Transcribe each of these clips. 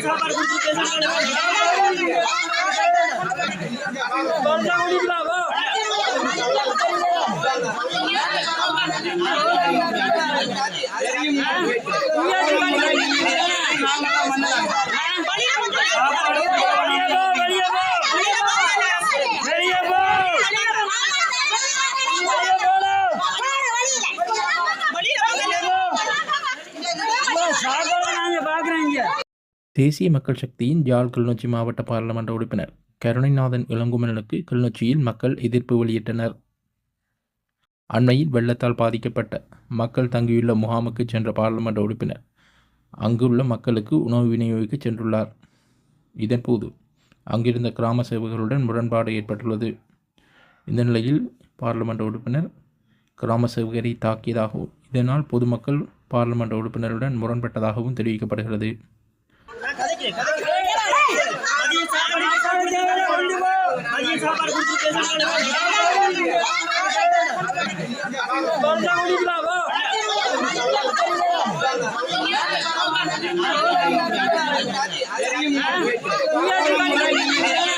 சாப்பாடு கொடுத்து பேசுறாங்க தேசிய மக்கள் சக்தியின் யாழ் கிளிநொச்சி மாவட்ட பாராளுமன்ற உறுப்பினர் கருணைநாதன் இளங்குமணனுக்கு கிளிநொச்சியில் மக்கள் எதிர்ப்பு வெளியிட்டனர். அண்மையில் வெள்ளத்தால் பாதிக்கப்பட்ட மக்கள் தங்கியுள்ள முகாமுக்கு சென்ற பாராளுமன்ற உறுப்பினர். அங்குள்ள மக்களுக்கு உணவு விநியோகிக்க சென்றுள்ளார். இதன்போது அங்கிருந்த கிராம சேவகர்களுடன் முரண்பாடு ஏற்பட்டுள்ளது. இந்த நிலையில் பாராளுமன்ற உறுப்பினர் கிராம சேவகரை தாக்கியதாகவும் இதனால் பொதுமக்கள் பாராளுமன்ற உறுப்பினருடன் முரண்பட்டதாகவும் தெரிவிக்கப்படுகிறது. சாப்பாடு Yeah,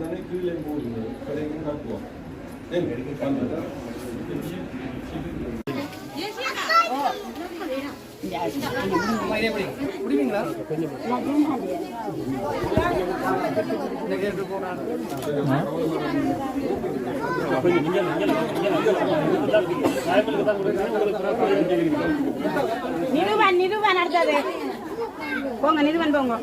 தானே கீழே போகுது கடைக்கும் காட்டுவோம் நிறுவன் நிறுவன் அடுத்தது போங்க நிறுவன் போங்க.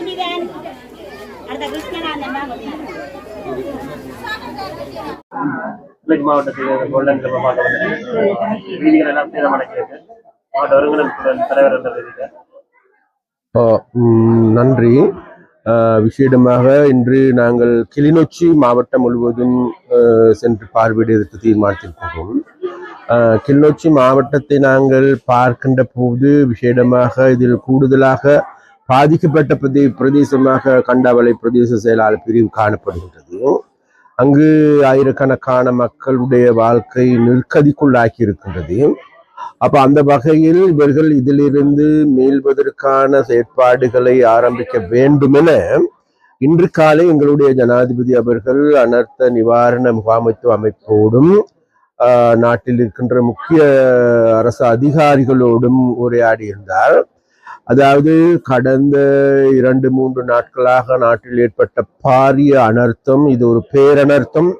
மாவட்டத்தில் அடுத்த கிருஷ்ணனாந்தன் மாவட்டத்தில் மாவட்டம் வீதிகள் எல்லாம் சேதமடைஞ்சிருக்கு. மாவட்ட ஒருங்கிணைப்பு தலைவர் என்ற நன்றி. விசேடமாக இன்று நாங்கள் கிளிநொச்சி மாவட்டம் முழுவதும் சென்று பார்வையிடுவதற்கு தீர்மானித்திருக்கிறோம். கிளிநொச்சி மாவட்டத்தை நாங்கள் பார்க்கின்ற போது விசேடமாக இதில் கூடுதலாக பாதிக்கப்பட்ட பிரதே பிரதேசமாக கண்டாவளை பிரதேச செயலாளர் பிரிவு காணப்படுகின்றது. அங்கு ஆயிரக்கணக்கான மக்களுடைய வாழ்க்கை நெருக்கதிக்குள்ளாக்கி இருக்கின்றது அப்ப அந்த வகையில் இவர்கள் இதிலிருந்து மீள்வதற்கான செயற்பாடுகளை ஆரம்பிக்க வேண்டுமென இன்று காலை எங்களுடைய ஜனாதிபதி அவர்கள் அனர்த்த நிவாரண முகாமைத்துவ அமைப்போடும் நாட்டில் இருக்கின்ற முக்கிய அரசு அதிகாரிகளோடும் உரையாடியிருந்தார். அதாவது கடந்த இரண்டு மூன்று நாட்களாக நாட்டில் ஏற்பட்ட பாரிய அனர்த்தம் இது ஒரு பேரனர்த்தம்.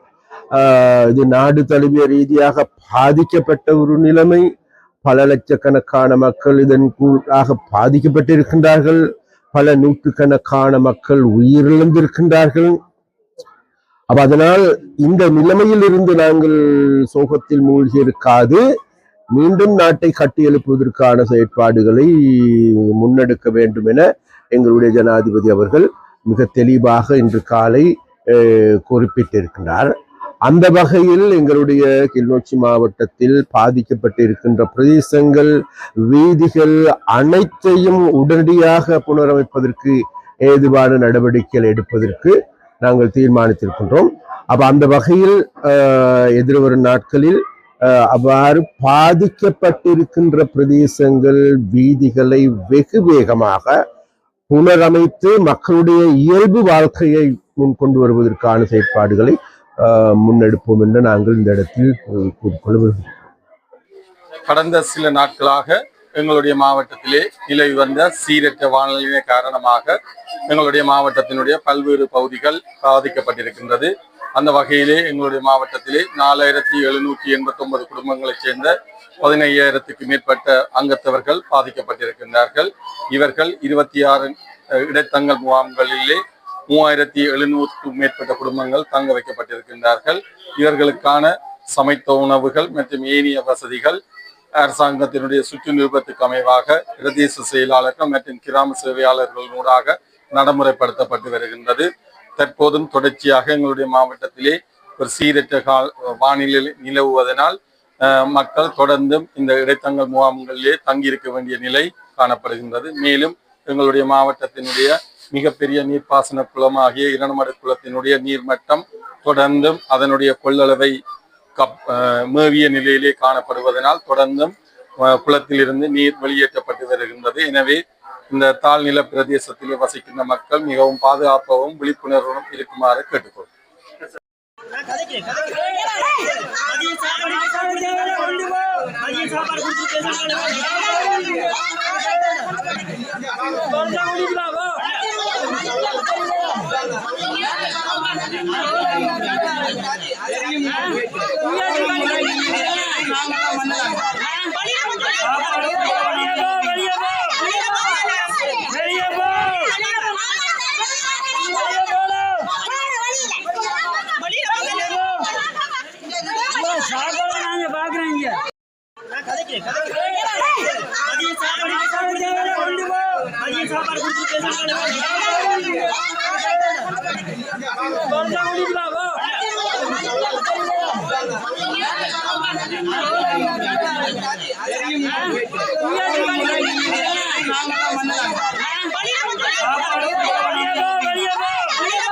இது நாடு தழுவிய ரீதியாக பாதிக்கப்பட்ட ஒரு நிலைமை. பல லட்சக்கணக்கான மக்கள் இதன் கூழாக பாதிக்கப்பட்டிருக்கின்றார்கள். பல நூற்றுக்கணக்கான மக்கள் உயிரிழந்திருக்கின்றார்கள். அப்ப அதனால் இந்த நிலைமையில் இருந்து நாங்கள் சோகத்தில் மூழ்கி இருக்காது. மீண்டும் நாட்டை கட்டி எழுப்புவதற்கான செயற்பாடுகளை முன்னெடுக்க வேண்டும் என எங்களுடைய ஜனாதிபதி அவர்கள் மிக தெளிவாக இன்று காலை குறிப்பிட்டிருக்கிறார் குறிப்பிட்டிருக்கின்றார். அந்த வகையில் எங்களுடைய கிளிநொச்சி மாவட்டத்தில் பாதிக்கப்பட்டிருக்கின்ற பிரதேசங்கள் வீதிகள் அனைத்தையும் உடனடியாக புனரமைப்பதற்கு ஏதுவான நடவடிக்கைகள் எடுப்பதற்கு நாங்கள் தீர்மானித்திருக்கின்றோம். அப்ப அந்த வகையில் எதிர்வரும் நாட்களில் அவ்வாறு பாதிக்கப்பட்டிருக்கின்ற பிரதேசங்கள் வீதிகளை வெகு வேகமாக புனரமைத்து மக்களுடைய இயல்பு வாழ்க்கையை முன்கொண்டு வருவதற்கான செயற்பாடுகளை முன்னெடுப்போம் என்று நாங்கள் இந்த இடத்தில் கூறிக்கொள்ள கடந்த சில நாட்களாக எங்களுடைய மாவட்டத்திலே நிலவி வந்த சீரற்ற வானிலை காரணமாக எங்களுடைய மாவட்டத்தினுடைய பல்வேறு பகுதிகள் பாதிக்கப்பட்டிருக்கின்றது. அந்த வகையிலே எங்களுடைய மாவட்டத்திலே நாலாயிரத்தி எழுநூற்றி எண்பத்தி ஒன்பது குடும்பங்களைச் சேர்ந்த பதினையாயிரத்துக்கு மேற்பட்ட அங்கத்தவர்கள் பாதிக்கப்பட்டிருக்கின்றார்கள். இவர்கள் இருபத்தி ஆறு அஹ், இடைத்தங்கல் முகாம்களிலே மூவாயிரத்தி எழுநூறுக்கும் மேற்பட்ட குடும்பங்கள் தங்க வைக்கப்பட்டிருக்கின்றார்கள். இவர்களுக்கான சமைத்த உணவுகள் மற்றும் ஏனைய வசதிகள் அரசாங்கத்தினுடைய சுற்று நிருபத்துக்கு அமைவாக பிரதேச செயலாளர்கள் மற்றும் கிராம சேவையாளர்களூடாக நடைமுறைப்படுத்தப்பட்டு வருகின்றது. தற்போதும் தொடர்ச்சியாக எங்களுடைய மாவட்டத்திலே ஒரு சீரற்ற கால் வானிலை நிலவுவதனால் அஹ், மக்கள் தொடர்ந்தும் இந்த இடைத்தங்கல் முகாம்களிலே தங்கியிருக்க வேண்டிய நிலை காணப்படுகின்றது. மேலும் எங்களுடைய மாவட்டத்தினுடைய மிகப்பெரிய நீர்ப்பாசன குளமாகிய இரண்டமடு குளத்தினுடைய நீர்மட்டம் தொடர்ந்தும் அதனுடைய கொள்ளளவை கப் அஹ் மேவிய நிலையிலே காணப்படுவதனால் தொடர்ந்தும் குளத்திலிருந்து நீர் வெளியேற்றப்பட்டு வருகின்றது. எனவே இந்த தாழ்நில பிரதேசத்திலே வசிக்கின்ற மக்கள் மிகவும் பாதுகாப்பாகவும் விழிப்புணர்வும் இருக்குமாறு கேட்டுக்கொள்கிறோம். வெளியே போ வெளியே போ சாப்பாடு நாங்க பாக்குறோம் இங்க வெளியே வெளியே